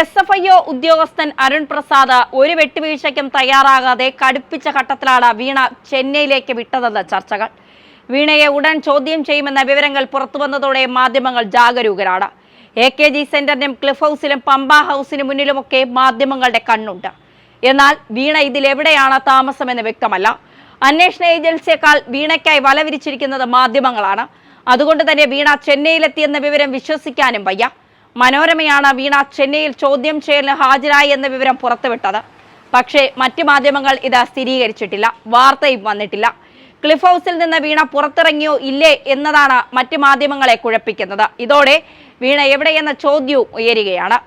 S F I O ഉദ്യോഗസ്ഥൻ അരുൺ പ്രസാദ് ഒരു വെട്ടുവീഴ്ചയ്ക്കും തയ്യാറാകാതെ കടുപ്പിച്ച ഘട്ടത്തിലാണ് വീണ ചെന്നൈയിലേക്ക് വിട്ടതെന്ന് ചർച്ചകൾ. വീണയെ ഉടൻ ചോദ്യം ചെയ്യുമെന്ന വിവരങ്ങൾ പുറത്തുവന്നതോടെ മാധ്യമങ്ങൾ ജാഗരൂകരാണ്. എ കെ ജി സെന്ററിനും ക്ലിഫ് ഹൗസിലും പമ്പ ഹൗസിന് മുന്നിലുമൊക്കെ മാധ്യമങ്ങളുടെ കണ്ണുണ്ട്. എന്നാൽ വീണ ഇതിൽ എവിടെയാണ് താമസമെന്ന് വ്യക്തമല്ല. അന്വേഷണ ഏജൻസിയേക്കാൾ വീണയ്ക്കായി വലവിരിച്ചിരിക്കുന്നത് മാധ്യമങ്ങളാണ്. അതുകൊണ്ട് തന്നെ വീണ ചെന്നൈയിലെത്തിയെന്ന വിവരം വിശ്വസിക്കാനും വയ്യ. മനോരമയാണ് വീണ ചെന്നൈയിൽ ചോദ്യം ചെയ്യലിന് ഹാജരായി എന്ന വിവരം പുറത്തുവിട്ടത്. പക്ഷേ മറ്റ് മാധ്യമങ്ങൾ ഇത് സ്ഥിരീകരിച്ചിട്ടില്ല. വാർത്തയും വന്നിട്ടില്ല. ക്ലിഫ് ഹൗസിൽ നിന്ന് വീണ പുറത്തിറങ്ങിയോ ഇല്ലേ എന്നതാണ് മറ്റ് മാധ്യമങ്ങളെ കുഴപ്പിക്കുന്നത്. ഇതോടെ വീണ എവിടെയെന്ന ചോദ്യവും ഉയരുകയാണ്.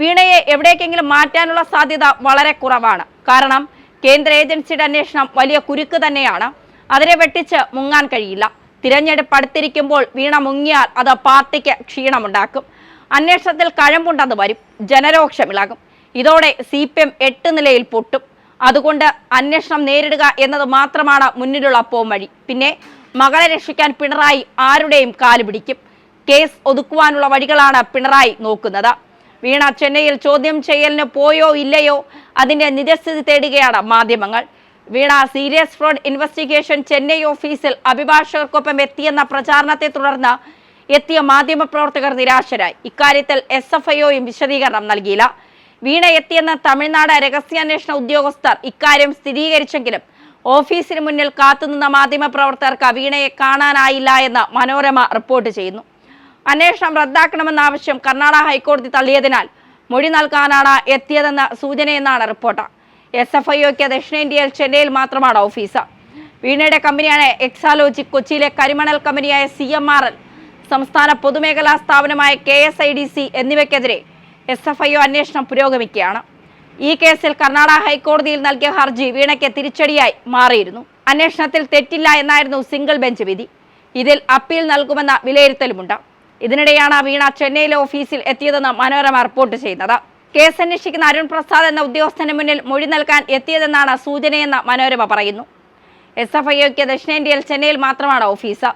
വീണയെ എവിടേക്കെങ്കിലും മാറ്റാനുള്ള സാധ്യത വളരെ കുറവാണ്. കാരണം കേന്ദ്ര ഏജൻസിയുടെ അന്വേഷണം വലിയ കുരുക്ക് തന്നെയാണ്. അതിനെ വെട്ടിച്ച് മുങ്ങാൻ കഴിയില്ല. തിരഞ്ഞെടുപ്പ് അടുത്തിരിക്കുമ്പോൾ വീണ മുങ്ങിയാൽ അത് പാർട്ടിക്ക് ക്ഷീണമുണ്ടാക്കും. അന്വേഷണത്തിൽ കഴമ്പുണ്ടെന്ന് വരും. ജനരോക്ഷമിളകും. ഇതോടെ സി പി എം എട്ട് നിലയിൽ പൊട്ടും. അതുകൊണ്ട് അന്വേഷണം നേരിടുക എന്നത് മാത്രമാണ് മുന്നിലുള്ള പോംവഴി പിന്നെ മകളെ രക്ഷിക്കാൻ പിണറായി ആരുടെയും കാൽ പിടിക്കും. കേസ് ഒതുക്കുവാനുള്ള വഴികളാണ് പിണറായി നോക്കുന്നത്. വീണ ചെന്നൈയിൽ ചോദ്യം ചെയ്യലിന് പോയോ ഇല്ലയോ അതിന്റെ നിജസ്ഥിതി തേടുകയാണ് മാധ്യമങ്ങൾ. Veena serious fraud investigation Chennai ഓഫീസിൽ അഭിഭാഷകർക്കൊപ്പം എത്തിയെന്ന പ്രചാരണത്തെ തുടർന്ന് എത്തിയ മാധ്യമപ്രവർത്തകർ നിരാശരായി. ഇക്കാര്യത്തിൽ എസ് എഫ് ഐഒയും വിശദീകരണം നൽകിയില്ല. വീണ എത്തിയെന്ന തമിഴ്നാട് രഹസ്യാന്വേഷണ ഉദ്യോഗസ്ഥർ ഇക്കാര്യം സ്ഥിരീകരിച്ചെങ്കിലും ഓഫീസിന് മുന്നിൽ കാത്തുനിന്ന മാധ്യമ മാധ്യമപ്രവർത്തകർക്ക് വീണയെ കാണാനായില്ല എന്ന് മനോരമ റിപ്പോർട്ട് ചെയ്യുന്നു. അന്വേഷണം റദ്ദാക്കണമെന്ന ആവശ്യം കർണാടക ഹൈക്കോടതി തള്ളിയതിനാൽ മൊഴി നൽകാനാണ് എത്തിയതെന്ന സൂചനയെന്നാണ് റിപ്പോർട്ട്. എസ് എഫ് ഐഒക്ക് ദക്ഷിണേന്ത്യയിൽ ചെന്നൈയിൽ മാത്രമാണ് ഓഫീസ്. വീണയുടെ കമ്പനിയാണ് എക്സാലോജി കൊച്ചിയിലെ കരിമണൽ കമ്പനിയായ സി എം ആർ എൽ സംസ്ഥാന പൊതുമേഖലാ സ്ഥാപനമായ K S I D C എന്നിവയ്ക്കെതിരെ S F I O അന്വേഷണം പുരോഗമിക്കുകയാണ്. ഈ കേസിൽ കർണാടക ഹൈക്കോടതിയിൽ നൽകിയ ഹർജി വീണയ്ക്ക് തിരിച്ചടിയായി മാറിയിരുന്നു. അന്വേഷണത്തിൽ തെറ്റില്ല എന്നായിരുന്നു സിംഗിൾ ബെഞ്ച് വിധി. ഇതിൽ അപ്പീൽ നൽകുമെന്ന വിലയിരുത്തലുമുണ്ട്. ഇതിനിടെയാണ് വീണ ചെന്നൈയിലെ ഓഫീസിൽ എത്തിയതെന്ന് മനോരമ റിപ്പോർട്ട് ചെയ്യുന്നത്. കേസ് അന്വേഷിക്കുന്ന അരുൺ പ്രസാദ് എന്ന ഉദ്യോഗസ്ഥന് മുന്നിൽ മൊഴി നൽകാൻ എത്തിയതെന്നാണ് സൂചനയെന്ന് മനോരമ പറയുന്നു. എസ് എഫ് ഐക്ക് ദക്ഷിണേന്ത്യയിൽ ചെന്നൈയിൽ മാത്രമാണ് ഓഫീസ്.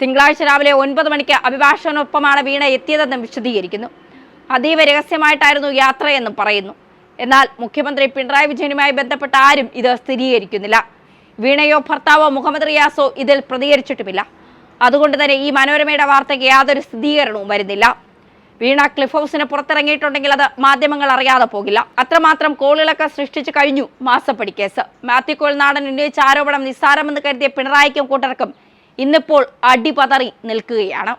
തിങ്കളാഴ്ച രാവിലെ ഒൻപത് മണിക്ക് അഭിഭാഷകനൊപ്പമാണ് വീണ എത്തിയതെന്നും വിശദീകരിക്കുന്നു. അതീവ രഹസ്യമായിട്ടായിരുന്നു യാത്രയെന്നും പറയുന്നു. എന്നാൽ മുഖ്യമന്ത്രി പിണറായി വിജയനുമായി ബന്ധപ്പെട്ട ആരും ഇത് സ്ഥിരീകരിക്കുന്നില്ല. വീണയോ ഭർത്താവോ മുഹമ്മദ് റിയാസോ ഇതിൽ പ്രതികരിച്ചിട്ടുമില്ല. അതുകൊണ്ട് തന്നെ ഈ മനോരമയുടെ വാർത്തയ്ക്ക് യാതൊരു സ്ഥിരീകരണവും വരുന്നില്ല. വീണ ക്ലിഫ് ഹൗസിന് പുറത്തിറങ്ങിയിട്ടുണ്ടെങ്കിൽ അത് മാധ്യമങ്ങൾ അറിയാതെ പോകില്ല. അത്രമാത്രം കോളിളക്കം സൃഷ്ടിച്ചു കഴിഞ്ഞു മാസപ്പടി കേസ്. മാത്യു കോൾനാടൻ ഉന്നയിച്ച ആരോപണം നിസ്സാരമെന്ന് കരുതിയ പിണറായിക്കും കൂട്ടർക്കും ഇന്നിപ്പോൾ അടിപതറി നിൽക്കുകയാണ്.